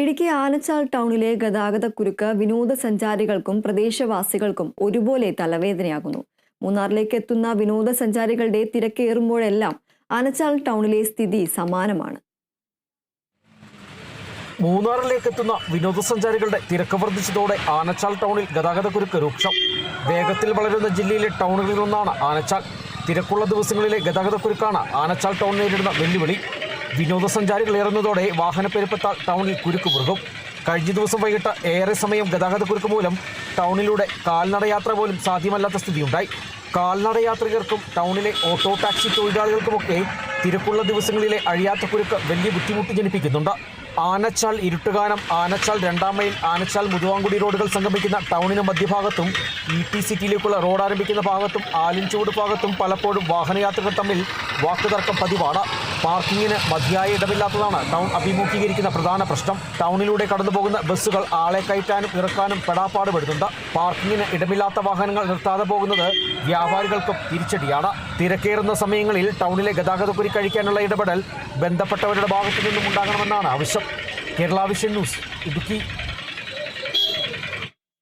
ഇടുക്കി ആനച്ചാൽ ടൗണിലെ ഗതാഗതക്കുരുക്ക് വിനോദസഞ്ചാരികൾക്കും പ്രദേശവാസികൾക്കും ഒരുപോലെ തലവേദനയാകുന്നു. മൂന്നാറിലേക്ക് എത്തുന്ന വിനോദസഞ്ചാരികളുടെ തിരക്കേറുമ്പോഴെല്ലാം ആനച്ചാൽ ടൗണിലെ സ്ഥിതി സമാനമാണ്. മൂന്നാറിലേക്ക് എത്തുന്ന വിനോദസഞ്ചാരികളുടെ തിരക്ക് വർദ്ധിച്ചതോടെ ആനച്ചാൽ ടൗണിൽ ഗതാഗതക്കുരുക്ക് രൂക്ഷം. വേഗത്തിൽ വളരുന്ന ജില്ലയിലെ ടൗണുകളിൽ ഒന്നാണ് ആനച്ചാൽ. തിരക്കുള്ള ദിവസങ്ങളിലെ ഗതാഗതക്കുരുക്കാണ് ആനച്ചാൽ ടൗൺ നേരിടുന്ന വെല്ലുവിളി. വിനോദസഞ്ചാരികൾ ഏറുന്നതോടെ വാഹനപ്പെരുപ്പത്താൽ ടൗണിൽ കുരുക്ക് മുറുകും കഴിഞ്ഞ ദിവസം വൈകിട്ട് ഏറെ സമയം ഗതാഗതക്കുരുക്ക് മൂലം ടൗണിലൂടെ കാൽനടയാത്ര പോലും സാധ്യമല്ലാത്ത സ്ഥിതിയുണ്ടായി. കാൽനടയാത്രികർക്കും ടൗണിലെ ഓട്ടോ ടാക്സി തൊഴിലാളികൾക്കുമൊക്കെ തിരക്കുള്ള ദിവസങ്ങളിലെ അഴിയാത്ത കുരുക്ക് വലിയ ബുദ്ധിമുട്ട് ജനിപ്പിക്കുന്നുണ്ട്. ആനച്ചാൽ ഇരുട്ടുകാനം ആനച്ചാൽ രണ്ടാം മൈൽ ആനച്ചാൽ മുതുവാങ്കുടി റോഡുകൾ സംഗമിക്കുന്ന ടൗണിന് മധ്യഭാഗത്തും ഇ ടി സിറ്റിയിലേക്കുള്ള റോഡ് ആരംഭിക്കുന്ന ഭാഗത്തും ആലിൻചുവട് ഭാഗത്തും പലപ്പോഴും വാഹനയാത്രികർ തമ്മിൽ വാക്കുതർക്കം പതിവാണ്. പാർക്കിങ്ങിന് മതിയായ ഇടമില്ലാത്തതാണ് ടൗൺ അഭിമുഖീകരിക്കുന്ന പ്രധാന പ്രശ്നം. ടൗണിലൂടെ കടന്നുപോകുന്ന ബസ്സുകൾ ആളെ കയറ്റാനും ഇറക്കാനും പെടാപ്പാട് പെടുന്നുണ്ട്. പാർക്കിങ്ങിന് ഇടമില്ലാത്ത വാഹനങ്ങൾ നിർത്താതെ പോകുന്നത് വ്യാപാരികൾക്കും തിരിച്ചടിയാണ്. തിരക്കേറുന്ന സമയങ്ങളിൽ ടൗണിലെ ഗതാഗതക്കുരി കഴിക്കാനുള്ള ഇടപെടൽ ബന്ധപ്പെട്ടവരുടെ ഭാഗത്തു നിന്നും ഉണ്ടാകണമെന്നാണ് ആവശ്യം. Kerala vision news Idukki.